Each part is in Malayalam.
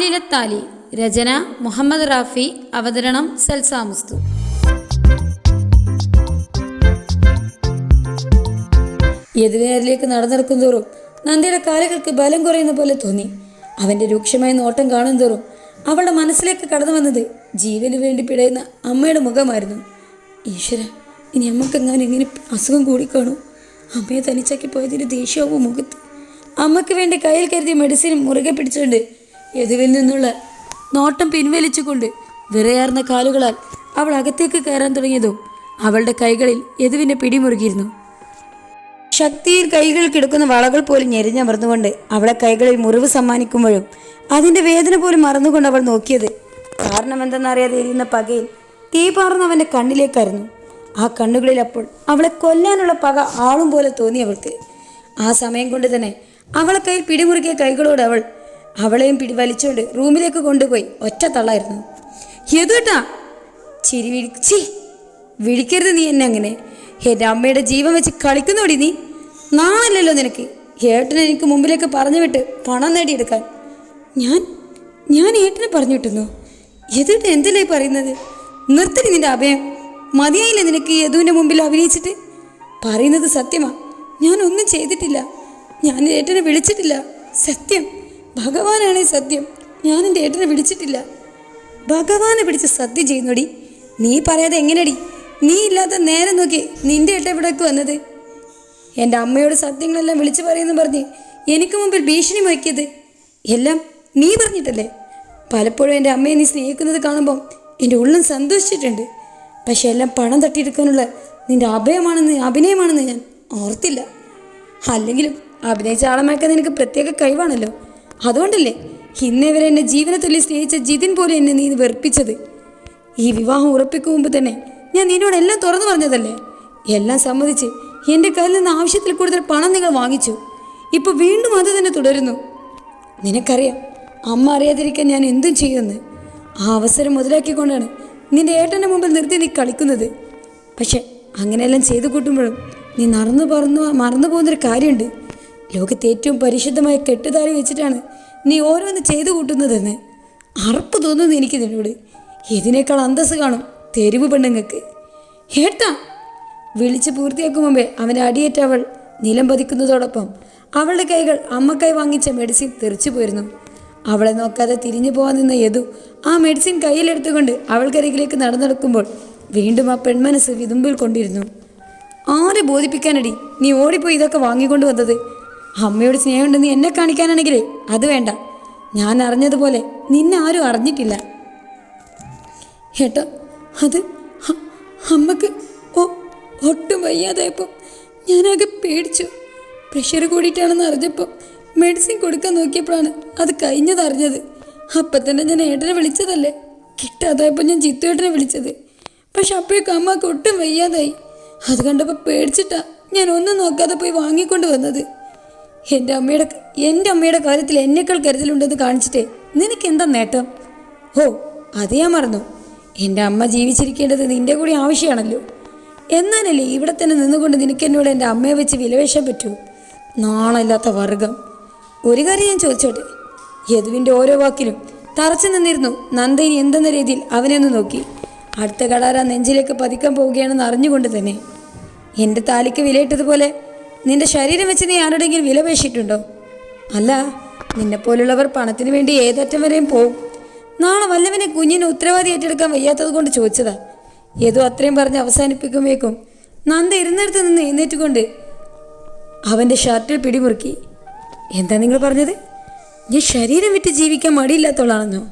താലിലത്താലി രചന മുഹമ്മദ് റാഫി അവതരണം സൽസാമുസ്തു എതിരേറിലേക്ക് നടന്നെടുക്കും തോറും നന്ദിയുടെ കാലുകൾക്ക് ബലം കുറയുന്ന പോലെ തോന്നി. അവന്റെ രൂക്ഷമായ നോട്ടം കാണും തോറും അവളുടെ മനസ്സിലേക്ക് കടന്നു വന്നത് ജീവന് വേണ്ടി പിടയുന്ന അമ്മയുടെ മുഖമായിരുന്നു. ഈശ്വര ഇനി അമ്മക്കെങ്ങാനും ഇങ്ങനെ അസുഖം കൂടിക്കാണു അമ്മയെ തനിച്ചാക്കി പോയതിന് ദേഷ്യവും മുഖത്ത്. അമ്മയ്ക്ക് വേണ്ടി കയ്യിൽ കരുതിയ മെഡിസിനും മുറുകെ പിടിച്ചുകൊണ്ട് യദുവിൽ നിന്നുള്ള നോട്ടം പിൻവലിച്ചുകൊണ്ട് വിറയാർന്ന കാലുകളാൽ അവൾ അകത്തേക്ക് കയറാൻ തുടങ്ങിയതും അവളുടെ കൈകളിൽ യദുവിന്റെ പിടിമുറുകിയിരുന്നു ശക്തിയിൽ കൈകൾ കിടക്കുന്ന വളകൾ പോലും ഞെരിഞ്ഞമർന്നുകൊണ്ട് അവളെ കൈകളിൽ മുറിവ് സമ്മാനിക്കുമ്പോഴും അതിന്റെ വേദന പോലും മറന്നുകൊണ്ട് അവൾ നോക്കിയത് കാരണം എന്തെന്നറിയാതെ എരിയുന്ന പകയിൽ തീ പാർന്ന് കണ്ണിലേക്കായിരുന്നു ആ കണ്ണുകളിൽ അപ്പോൾ അവളെ കൊല്ലാനുള്ള പക ആളും പോലെ തോന്നി അവൾക്ക്. ആ സമയം കൊണ്ട് തന്നെ അവളെ കയ്യിൽ പിടിമുറുക്കിയ കൈകളോട് അവൾ അവളെയും പിടിവലിച്ചുകൊണ്ട് റൂമിലേക്ക് കൊണ്ടുപോയി. ഒറ്റ തള്ളായിരുന്നു. യതുട്ടാ ചിരി വിളിച്ചി വിളിക്കരുത് നീ എന്നെ അങ്ങനെ. എന്റെ അമ്മയുടെ ജീവൻ വെച്ച് കളിക്കുന്നോടി നീ. നാളല്ലല്ലോ നിനക്ക്. ഏട്ടനെ എനിക്ക് മുമ്പിലേക്ക് പറഞ്ഞു വിട്ട് പണം നേടിയെടുക്കാൻ. ഞാൻ ഞാൻ ഏട്ടനെ പറഞ്ഞു വിട്ടുന്നു എതിട്ട് എന്തല്ലേ പറയുന്നത്? നിർത്തടി നിന്റെ അഭയം. മതിയായില്ലേ നിനക്ക് യദുവിന്റെ മുമ്പിൽ അഭിനയിച്ചിട്ട്? പറയുന്നത് സത്യമാ. ഞാൻ ഒന്നും ചെയ്തിട്ടില്ല. ഞാൻ ഏട്ടനെ വിളിച്ചിട്ടില്ല. സത്യം. ഭഗവാനാണേ സത്യം. ഞാൻ എന്റെ ഏട്ടനെ വിളിച്ചിട്ടില്ല. ഭഗവാനെ പിടിച്ച് സത്യം ചെയ്യുന്നോടി. നീ പറയാതെ എങ്ങനെടി? നീ ഇല്ലാത്ത നേരം നോക്കി നിന്റെ ഏട്ട ഇവിടേക്ക് വന്നത്. എന്റെ അമ്മയോട് സത്യങ്ങളെല്ലാം വിളിച്ചു പറയുന്നു പറഞ്ഞ് എനിക്ക് മുമ്പിൽ ഭീഷണി വയ്ക്കിയത് എല്ലാം നീ പറഞ്ഞിട്ടല്ലേ? പലപ്പോഴും എന്റെ അമ്മയെ നീ സ്നേഹിക്കുന്നത് കാണുമ്പോൾ എന്റെ ഉള്ളം സന്തോഷിച്ചിട്ടുണ്ട്. പക്ഷെ എല്ലാം പണം തട്ടിയെടുക്കാനുള്ള നിന്റെ അഭയമാണെന്ന് അഭിനയമാണെന്ന് ഞാൻ ഓർത്തില്ല. അല്ലെങ്കിലും അഭിനയിച്ച ആളമാക്കാൻ നിനക്ക് പ്രത്യേക കഴിവാണല്ലോ. അതുകൊണ്ടല്ലേ ഇന്നേവരെ എന്നെ ജീവനത്തിൽ സ്നേഹിച്ച ജിതിൻ പോലെ എന്നെ നീ വെറുപ്പിച്ചത്? ഈ വിവാഹം ഉറപ്പിക്കും മുമ്പ് തന്നെ ഞാൻ നിന്നോട് എല്ലാം തുറന്നു പറഞ്ഞതല്ലേ? എല്ലാം സമ്മതിച്ച് എന്റെ കയ്യിൽ നിന്ന് ആവശ്യത്തിൽ കൂടുതൽ പണം നിങ്ങൾ വാങ്ങിച്ചു. ഇപ്പോൾ വീണ്ടും അത് തന്നെ തുടരുന്നു. നിനക്കറിയാം അമ്മ അറിയാതിരിക്കാൻ ഞാൻ എന്തും ചെയ്യുമെന്ന്. ആ അവസരം മുതലാക്കിക്കൊണ്ടാണ് നിന്റെ ഏട്ടന്റെ മുമ്പിൽ നിർത്തി നീ കളിക്കുന്നത്. പക്ഷെ അങ്ങനെയെല്ലാം ചെയ്തു കൂട്ടുമ്പോഴും നീ നടന്നു പറന്നു മറന്നു പോകുന്നൊരു കാര്യമുണ്ട്. ലോകത്തെ ഏറ്റവും പരിശുദ്ധമായ കെട്ടുതാരി വെച്ചിട്ടാണ് നീ ഓരോന്ന് ചെയ്തു കൂട്ടുന്നതെന്ന് അറപ്പ് തോന്നുന്നു എനിക്ക് നിന്നോട് ഇതിനേക്കാൾ അന്തസ് കാണും തെരുവ് പെണ്ണുങ്ങൾക്ക്. ഏട്ടാ വിളിച്ച് പൂർത്തിയാക്കും മുമ്പേ അവന്റെ അടിയേറ്റ അവൾ നിലം പതിക്കുന്നതോടൊപ്പം അവളുടെ കൈകൾ അമ്മക്കായി വാങ്ങിച്ച മെഡിസിൻ തെറിച്ചു പോയിരുന്നു. അവളെ നോക്കാതെ തിരിഞ്ഞു പോകാൻ നിന്ന യദു ആ മെഡിസിൻ കയ്യിലെടുത്തുകൊണ്ട് അവൾക്കരികിലേക്ക് നടന്നെടുക്കുമ്പോൾ വീണ്ടും ആ പെൺമനസ് വിതുമ്പിൽ കൊണ്ടിരുന്നു. ആരെ ബോധിപ്പിക്കാനടി? നീ ഓടിപ്പോയി ഇതൊക്കെ വാങ്ങിക്കൊണ്ട് വന്നത്? അമ്മയോട് സ്നേഹമുണ്ടെന്ന് എന്നെ കാണിക്കാനാണെങ്കിൽ അത് വേണ്ട. ഞാൻ അറിഞ്ഞതുപോലെ നിന്നെ ആരും അറിഞ്ഞിട്ടില്ല. ഏട്ടോ അത് അമ്മയ്ക്ക് ഓ ഒട്ടും വയ്യാതായപ്പോൾ ഞാനാകെ പേടിച്ചു. പ്രഷർ കൂടിയിട്ടാണെന്ന് അറിഞ്ഞപ്പോൾ മെഡിസിൻ കൊടുക്കാൻ നോക്കിയപ്പോഴാണ് അത് കഴിഞ്ഞത് അറിഞ്ഞത്. അപ്പം തന്നെ ഞാൻ ഏട്ടനെ വിളിച്ചതല്ലേ? കിട്ടാതായപ്പോൾ ഞാൻ ചിത്തുവേട്ടനെ വിളിച്ചത്. പക്ഷെ അപ്പോഴേക്കും അമ്മയ്ക്ക് ഒട്ടും വയ്യാതായി. അത് കണ്ടപ്പോൾ പേടിച്ചിട്ടാ ഞാൻ ഒന്നും നോക്കാതെ പോയി വാങ്ങിക്കൊണ്ട് വന്നത്. എന്റെ അമ്മയുടെ എന്റെ അമ്മയുടെ കാര്യത്തിൽ എന്നേക്കാൾ കരുതലുണ്ടെന്ന് കാണിച്ചിട്ടേ നിനക്ക് എന്താ നേട്ടം? ഓ അത് ഞാൻ മറന്നു. എന്റെ അമ്മ ജീവിച്ചിരിക്കേണ്ടത് നിന്റെ കൂടി ആവശ്യമാണല്ലോ. എന്നാലല്ലേ ഇവിടെ തന്നെ നിന്നുകൊണ്ട് നിനക്ക് എന്നോട് എന്റെ അമ്മയെ വെച്ച് വിലവേശാൻ പറ്റൂ? നാണമില്ലാത്ത വർഗം. ഒരു കാര്യം ഞാൻ ചോദിച്ചോട്ടെ? യദുവിന്റെ ഓരോ വാക്കിലും തറച്ചു നിന്നിരുന്നു നന്ദിനി എന്തെന്ന രീതിയിൽ അവനെന്ന് നോക്കി. അടുത്ത കടാര നെഞ്ചിലേക്ക് പതിക്കാൻ പോവുകയാണെന്ന് അറിഞ്ഞുകൊണ്ട് തന്നെ. എന്റെ താലിക്ക് വിലയിട്ടതുപോലെ നിന്റെ ശരീരം വെച്ച് നീ ആരുടെങ്കിലും വിലപേശിയിട്ടുണ്ടോ അല്ല നിന്നെപ്പോലുള്ളവർ പണത്തിന് വേണ്ടി ഏതറ്റം വരെയും പോവും. നാളെ വല്ലവനെ കുഞ്ഞിന് ഉത്തരവാദി ഏറ്റെടുക്കാൻ വയ്യാത്തത് കൊണ്ട് ചോദിച്ചതാ. ഏതോ അത്രയും പറഞ്ഞ് അവസാനിപ്പിക്കുമ്പോഴേക്കും നന്ദ ഇരുന്നിടത്ത് നിന്ന് എഴുന്നേറ്റുകൊണ്ട് അവന്റെ ഷർട്ടിൽ പിടിമുറുക്കി എന്താ നിങ്ങൾ പറഞ്ഞത്? ഞാൻ ശരീരം വിട്ട് ജീവിക്കാൻ മടിയില്ലാത്തവളാണെന്നോ?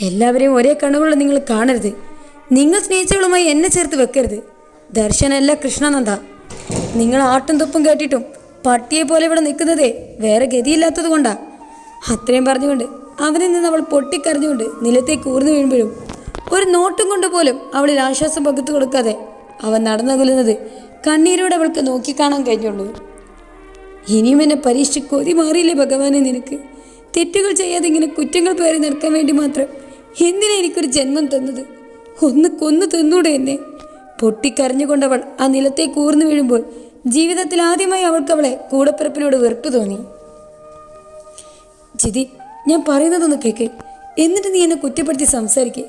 എല്ലാവരെയും ഒരേ കണ്ണുകളിൽ നിങ്ങൾ കാണരുത്. നിങ്ങൾ സ്നേഹിച്ചവളുമായി എന്നെ ചേർത്ത് വെക്കരുത്. ദർശനല്ല കൃഷ്ണനന്ദ. നിങ്ങൾ ആട്ടും തൊപ്പും കേട്ടിട്ടും പട്ടിയെ പോലെ ഇവിടെ നിൽക്കുന്നതേ വേറെ ഗതിയില്ലാത്തത് കൊണ്ടാ. അത്രയും പറഞ്ഞുകൊണ്ട് അവനിൽ നിന്ന് അവൾ പൊട്ടിക്കരഞ്ഞുകൊണ്ട് നിലത്തേക്ക് ഊർന്നു വീഴുമ്പോഴും ഒരു നോട്ടും കൊണ്ട് പോലും അവളിൽ ആശ്വാസം പകുത്തു കൊടുക്കാതെ അവൻ നടന്നകുലുന്നത് കണ്ണീരോടെ അവൾക്ക് നോക്കിക്കാണാൻ കഴിഞ്ഞുള്ളൂ. ഇനിയും എന്നെ പരീക്ഷ കൊതി മാറിയില്ലേ ഭഗവാനെ നിനക്ക്? തെറ്റുകൾ ചെയ്യാതെ ഇങ്ങനെ കുറ്റങ്ങൾ പേറി നടക്കാൻ വേണ്ടി മാത്രം എന്തിനാ എനിക്കൊരു ജന്മം തന്നത്? ഒന്ന് കൊന്നു തിന്നൂടെ എന്നെ? പൊട്ടിക്കരഞ്ഞുകൊണ്ടവൾ ആ നിലത്തേക്ക് ഊർന്നു വീഴുമ്പോൾ ജീവിതത്തിൽ ആദ്യമായി അവൾക്ക് അവളെ കൂടപ്പിറപ്പിനോട് വെറുപ്പ് തോന്നി. ജിതി ഞാൻ പറയുന്നതൊന്ന് കേക്ക്. എന്നിട്ട് നീ എന്നെ കുറ്റപ്പെടുത്തി സംസാരിക്കേ.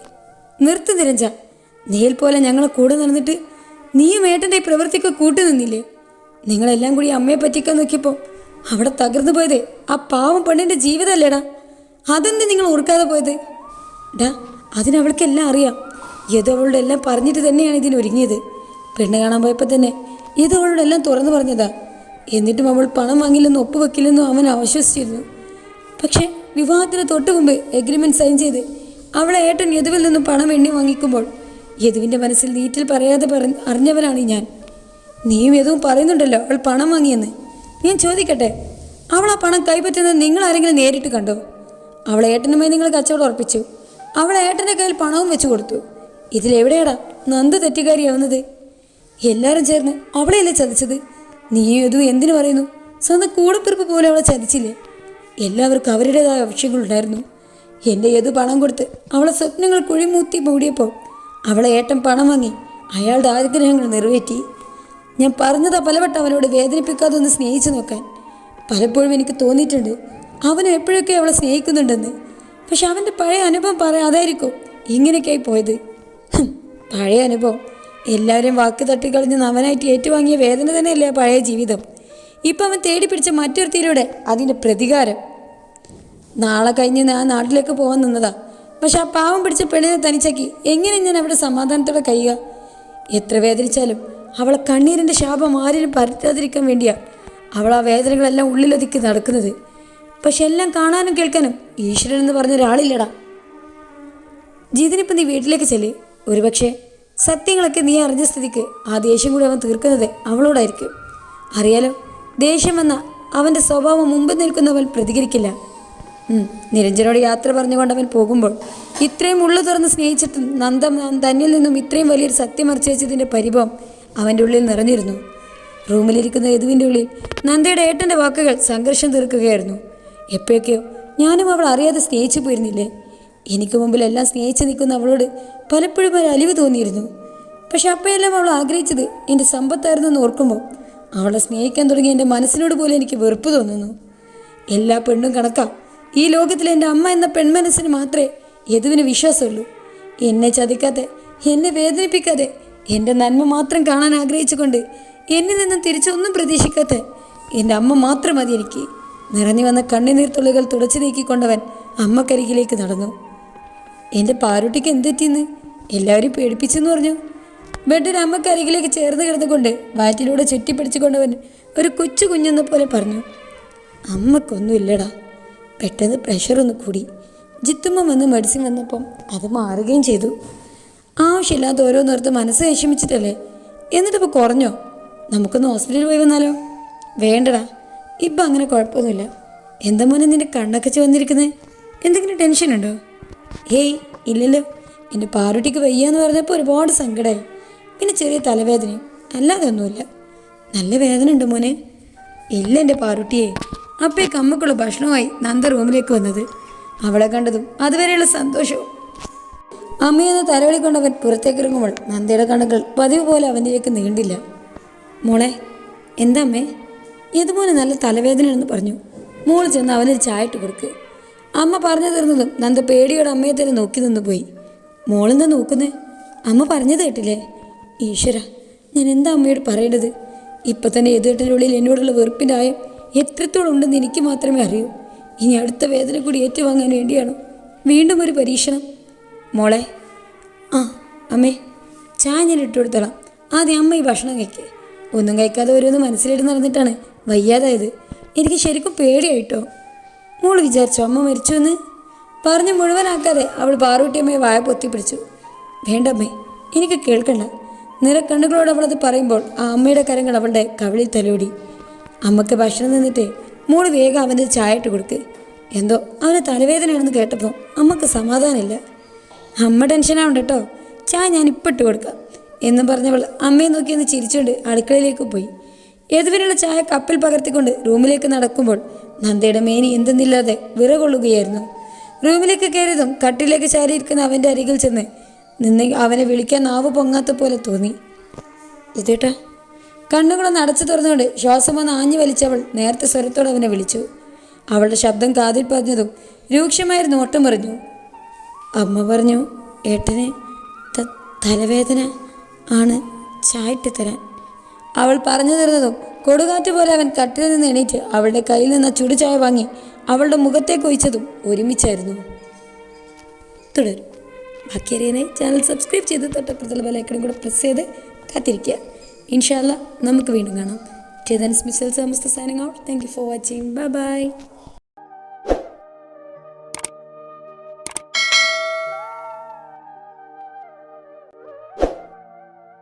നിർത്തു നിരഞ്ജ. നീൽ പോലെ ഞങ്ങളെ കൂടെ നടന്നിട്ട് നീയും ഏട്ടന്റെ പ്രവൃത്തിക്ക് കൂട്ടുനിന്നില്ലേ നിങ്ങളെല്ലാം കൂടി അമ്മയെ പറ്റിക്കാൻ നോക്കിയപ്പോൾ അവിടെ തകർന്നു പോയതേ ആ പാവം പെണ്ണിന്റെ ജീവിതമല്ലേടാ? അതെന്ത് നിങ്ങൾ ഓർക്കാതെ പോയത്? ഡാ അതിനവൾക്കെല്ലാം അറിയാം. ഏതോ അവളുടെ എല്ലാം പറഞ്ഞിട്ട് തന്നെയാണ് ഇതിന് ഒരുങ്ങിയത്. പെണ്ണ് കാണാൻ പോയപ്പോൾ തന്നെ അവളോട് തുറന്നു പറഞ്ഞതാ. എന്നിട്ടും അവൾ പണം വാങ്ങില്ലെന്നും ഒപ്പുവെക്കില്ലെന്നും അവൻ ആശ്വസിച്ചിരുന്നു. പക്ഷേ വിവാഹത്തിന് തൊട്ട് മുമ്പ് എഗ്രിമെന്റ് സൈൻ ചെയ്ത് അവളെ ഏട്ടൻ യദുവിൽ നിന്നും പണം എണ്ണി വാങ്ങിക്കുമ്പോൾ യദുവിന്റെ മനസ്സിൽ നീറ്റിൽ പറയാതെ പറ അറിഞ്ഞവനാണ് ഞാൻ. നീയും യദുവും പറയുന്നുണ്ടല്ലോ അവൾ പണം വാങ്ങിയെന്ന്. ഞാൻ ചോദിക്കട്ടെ അവൾ ആ പണം കൈപ്പറ്റുന്നത് നിങ്ങൾ ആരെങ്കിലും നേരിട്ട് കണ്ടോ? അവളെ ഏട്ടനുമായി നിങ്ങൾ കച്ചവടം ഉറപ്പിച്ചു. അവളെ ഏട്ടന്റെ കയ്യിൽ പണവും വെച്ചു കൊടുത്തു. ഇതിലെവിടെയാടാ നന്ദ തെറ്റുകാരിയാവുന്നത്? എല്ലാവരും ചേർന്ന് അവളെയല്ലേ ചതിച്ചത്? നീയും യദു എന്തിനു പറയുന്നു? സ്വന്തം കൂടപ്പിറപ്പ് പോലെ അവളെ ചതിച്ചില്ലേ? എല്ലാവർക്കും അവരുടേതായ ആവശ്യങ്ങളുണ്ടായിരുന്നു. എന്റെ ഏത് പണം കൊടുത്ത് അവളെ സ്വപ്നങ്ങൾ കുഴിമൂത്തി മൂടിയപ്പോൾ അവളെ ഏട്ടൻ പണം വാങ്ങി അയാളുടെ ആഗ്രഹങ്ങൾ നിറവേറ്റി. ഞാൻ പറഞ്ഞതാ പലവട്ടം അവനോട് വേദനിപ്പിക്കാതെ ഒന്ന് സ്നേഹിച്ചു നോക്കാൻ. പലപ്പോഴും എനിക്ക് തോന്നിയിട്ടുണ്ട് അവനും എപ്പോഴൊക്കെ അവളെ സ്നേഹിക്കുന്നുണ്ടെന്ന്. പക്ഷെ അവന്റെ പഴയ അനുഭവം പറയാതായിരിക്കും ഇങ്ങനെയൊക്കെയായി പോയത്. പഴയ അനുഭവം. എല്ലാവരെയും വാക്ക് തട്ടിക്കളഞ്ഞ് നവനായിട്ട് ഏറ്റുവാങ്ങിയ വേദന തന്നെയല്ലേ പഴയ ജീവിതം? ഇപ്പം അവൻ തേടി പിടിച്ച മറ്റൊരുത്തിയിലൂടെ അതിന്റെ പ്രതികാരം. നാളെ കഴിഞ്ഞ് ഞാൻ നാട്ടിലേക്ക് പോകാൻ നിന്നതാ. പക്ഷെ ആ പാവം പിടിച്ച പെണ്ണിനെ തനിച്ചാക്കി എങ്ങനെ ഞാൻ അവിടെ സമാധാനത്തോടെ കഴിയുക? എത്ര വേദനിച്ചാലും അവളെ കണ്ണീരിന്റെ ശാപം ആരിലും പരത്താതിരിക്കാൻ വേണ്ടിയാ അവൾ ആ വേദനകളെല്ലാം ഉള്ളിലൊതുക്കി നടക്കുന്നത്. പക്ഷെ എല്ലാം കാണാനും കേൾക്കാനും ഈശ്വരൻ എന്ന് പറഞ്ഞ ഒരാളില്ലടാ. ജീതിനിപ്പം നീ വീട്ടിലേക്ക് ചെല്ല്. ഒരുപക്ഷെ സത്യങ്ങളൊക്കെ നീ അറിഞ്ഞ സ്ഥിതിക്ക് ആ ദേഷ്യം കൂടി അവൻ തീർക്കുന്നത് അവളോടായിരിക്കും. അറിയാലോ ദേഷ്യം വന്ന അവന്റെ സ്വഭാവം മുമ്പ് നിൽക്കുന്നവൻ പ്രതികരിക്കില്ല. നിരഞ്ജനോട് യാത്ര പറഞ്ഞുകൊണ്ട് അവൻ പോകുമ്പോൾ ഇത്രയും ഉള്ളു തുറന്ന് സ്നേഹിച്ചിട്ടും നന്ദ തന്നിൽ നിന്നും ഇത്രയും വലിയൊരു സത്യം മറിച്ചു വെച്ചതിന്റെ പരിഭവം അവന്റെ ഉള്ളിൽ നിറഞ്ഞിരുന്നു. റൂമിലിരിക്കുന്ന യദുവിന്റെ ഉള്ളിൽ നന്ദയുടെ ഏട്ടന്റെ വാക്കുകൾ സംഘർഷം തീർക്കുകയായിരുന്നു. എപ്പോഴൊക്കെയോ ഞാനും അവൾ അറിയാതെ സ്നേഹിച്ചു പോയിരുന്നില്ലേ? എനിക്ക് മുമ്പിൽ എല്ലാം സ്നേഹിച്ച് നിൽക്കുന്ന അവളോട് പലപ്പോഴും ഒരു അലിവ് തോന്നിയിരുന്നു. പക്ഷെ അപ്പോഴെല്ലാം അവൾ ആഗ്രഹിച്ചത് എന്റെ സമ്പത്തായിരുന്നു എന്ന് ഓർക്കുമ്പോൾ അവളെ സ്നേഹിക്കാൻ തുടങ്ങിയ എന്റെ മനസ്സിനോട് പോലും എനിക്ക് വെറുപ്പ് തോന്നുന്നു. എല്ലാ പെണ്ണും കണക്കാം. ഈ ലോകത്തിൽ എന്റെ അമ്മ എന്ന പെൺമനസ്സിന് മാത്രമേ യദുവിന് വിശ്വാസമുള്ളൂ. എന്നെ ചതിക്കാതെ എന്നെ വേദനിപ്പിക്കാതെ എന്റെ നന്മ മാത്രം കാണാൻ ആഗ്രഹിച്ചുകൊണ്ട് എന്നിൽ നിന്നും തിരിച്ചൊന്നും പ്രതീക്ഷിക്കാത്ത എന്റെ അമ്മ മാത്രം മതി എനിക്ക്. നിറഞ്ഞു വന്ന കണ്ണുനീർത്തുള്ളികൾ തുടച്ചു നീക്കിക്കൊണ്ടവൻ അമ്മക്കരികിലേക്ക് നടന്നു. എന്റെ പാറുട്ടിക്ക് എന്തെറ്റിന്ന് എല്ലാവരും പേടിപ്പിച്ചെന്ന് പറഞ്ഞു. ബെഡിൽ അമ്മക്കരികിലേക്ക് ചേർന്ന് കിടന്നുകൊണ്ട് വാറ്റിലൂടെ ചുറ്റിപ്പിടിച്ചുകൊണ്ടവൻ ഒരു കൊച്ചു കുഞ്ഞെന്ന പോലെ പറഞ്ഞു അമ്മക്കൊന്നും ഇല്ലടാ പെട്ടെന്ന് പ്രഷർ ഒന്ന് കൂടി. ജിത്തുമ്മ വന്ന് മെഡിസിൻ വന്നപ്പം അത് മാറുകയും ചെയ്തു. ആവശ്യമില്ലാത്ത ഓരോന്നോർത്ത് മനസ്സ് വിഷമിച്ചിട്ടല്ലേ? എന്നിട്ടിപ്പോൾ കുറഞ്ഞോ? നമുക്കൊന്ന് ഹോസ്പിറ്റലിൽ പോയി വന്നാലോ? വേണ്ടടാ. ഇപ്പം അങ്ങനെ കുഴപ്പമൊന്നുമില്ല. എന്താ മോനെ നിന്റെ കണ്ണൊക്കെ ചുവന്നിരിക്കുന്നത് എന്തെങ്കിലും ടെൻഷൻ ഏയ് ഇല്ലല്ലോ. എന്റെ പാറുട്ടിക്ക് വയ്യാന്ന് പറഞ്ഞപ്പോൾ ഒരുപാട് സങ്കടമായി പിന്നെ ചെറിയ തലവേദനയും. അല്ലാതെ ഒന്നുമില്ല. നല്ല വേദന ഉണ്ട് മോനെ. ഇല്ല എന്റെ പാറുട്ടിയെ. അപ്പേ അമ്മക്കുള്ള ഭക്ഷണമായി നന്ദ റൂമിലേക്ക് വന്നത്. അവളെ കണ്ടതും അതുവരെയുള്ള സന്തോഷവും. അമ്മയെന്ന് തലവളിക്കൊണ്ടവൻ പുറത്തേക്ക് ഇറങ്ങുമ്പോൾ നന്ദയുടെ കണ്ണുകൾ പതിവ് പോലെ അവനിലേക്ക് നീണ്ടില്ല. മോളെ എന്താ അമ്മേ? ഇതുപോലെ നല്ല തലവേദനയാണെന്ന് പറഞ്ഞു. മോൾ ചെന്ന് അവനൊരു ചായ ഇട്ട് കൊടുക്ക്. അമ്മ പറഞ്ഞു തീർന്നതും നന്ദ പേടിയോടെ അമ്മയെ തന്നെ നോക്കി നിന്ന് പോയി. മോളെന്താ നോക്കുന്നേ? അമ്മ പറഞ്ഞത് കേട്ടില്ലേ? ഈശ്വര ഞാൻ എന്താ അമ്മയോട് പറയേണ്ടത്? ഇപ്പം തന്നെ എതിർട്ടിനുള്ളിൽ എന്നോടുള്ള വെറുപ്പിന്റെ ആയം എത്രത്തോളം ഉണ്ടെന്ന് എനിക്ക് മാത്രമേ അറിയൂ. ഇനി അടുത്ത വേദന കൂടി ഏറ്റുവാങ്ങാൻ വേണ്ടിയാണ്. വീണ്ടും ഒരു പരീക്ഷണം. മോളെ ആ അമ്മേ ചായ ഞാൻ ഇട്ട് കൊടുത്തോളാം. ആദ്യം അമ്മ ഈ ഭക്ഷണം കഴിക്കേ. ഒന്നും കഴിക്കാതെ ഓരോന്ന് മനസ്സിലിട്ട് നടന്നിട്ടാണ് വയ്യാതായത്. എനിക്ക് ശരിക്കും പേടിയായിട്ടോ? മോൾ വിചാരിച്ചു അമ്മ മരിച്ചു എന്ന് പറഞ്ഞ് മുഴുവനാക്കാതെ അവൾ പാർവട്ടിയമ്മയെ വായ പൊത്തിപ്പിടിച്ചു വേണ്ടമ്മേ എനിക്ക് കേൾക്കണ്ട. നിറക്കണ്ണുകളോട് അവളത് പറയുമ്പോൾ ആ അമ്മയുടെ കരങ്ങൾ അവളുടെ കവിളിൽ തലോടി. അമ്മയ്ക്ക് ഭക്ഷണം നിന്നിട്ട് മോൾ വേഗം അവന്റെ ചായ ഇട്ട് കൊടുക്ക്. എന്തോ അവന് തലവേദനയാണെന്ന് കേട്ടപ്പോൾ അമ്മയ്ക്ക് സമാധാനമില്ല. അമ്മ ടെൻഷനാവണ്ട കേട്ടോ ചായ ഞാൻ ഇപ്പം ഇട്ട് കൊടുക്കാം. എന്നും പറഞ്ഞവൾ അമ്മയെ നോക്കിയെന്ന് ചിരിച്ചുകൊണ്ട് അടുക്കളയിലേക്ക് പോയി. എതുവിനുള്ള ചായ കപ്പിൽ പകർത്തിക്കൊണ്ട് റൂമിലേക്ക് നടക്കുമ്പോൾ നന്ദയുടെ മേനി എന്തെന്നില്ലാതെ വിറകൊള്ളുകയായിരുന്നു. റൂമിലേക്ക് കയറിയതും കട്ടിലേക്ക് ചാരിയിരിക്കുന്ന അവന്റെ അരികിൽ ചെന്ന് നിന്ന് അവനെ വിളിക്കാൻ നാവ് പൊങ്ങാത്ത പോലെ തോന്നി. ഇതേട്ടാ. കണ്ണുകളൊന്ന് അടച്ചു തുറന്നുകൊണ്ട് ശ്വാസം വന്ന് ആഞ്ഞു വലിച്ചവൾ നേരത്തെ സ്വരത്തോടെ അവനെ വിളിച്ചു. അവളുടെ ശബ്ദം കാതിൽ പതിഞ്ഞതും രൂക്ഷമായിരുന്നു ഓട്ടം പറഞ്ഞു അമ്മ പറഞ്ഞു ഏട്ടന് തലവേദന ആണ് ചായട്ട് തരാൻ അവൾ പറഞ്ഞു തീർന്നതും കൊടുകാറ്റ് പോലെ അവൻ കട്ടിൽ നിന്ന് എണീറ്റ് അവളുടെ കയ്യിൽ നിന്ന് ചുടുചായ വാങ്ങി അവളുടെ മുഖത്തേക്ക് ഒഴിച്ചതും ഒരുമിച്ചായിരുന്നു. തുടരും. ബാക്കി ചാനൽ സബ്സ്ക്രൈബ് ചെയ്ത് തൊട്ടപ്പുറത്തുള്ള ബലൈക്കണും കൂടെ പ്രസ് ചെയ്ത് കാത്തിരിക്കുക. ഇൻഷാല്ല നമുക്ക് വീണ്ടും കാണാം. ചേതൻസ് മിസൽ സമസ്ത signing out thank you for watching bye bye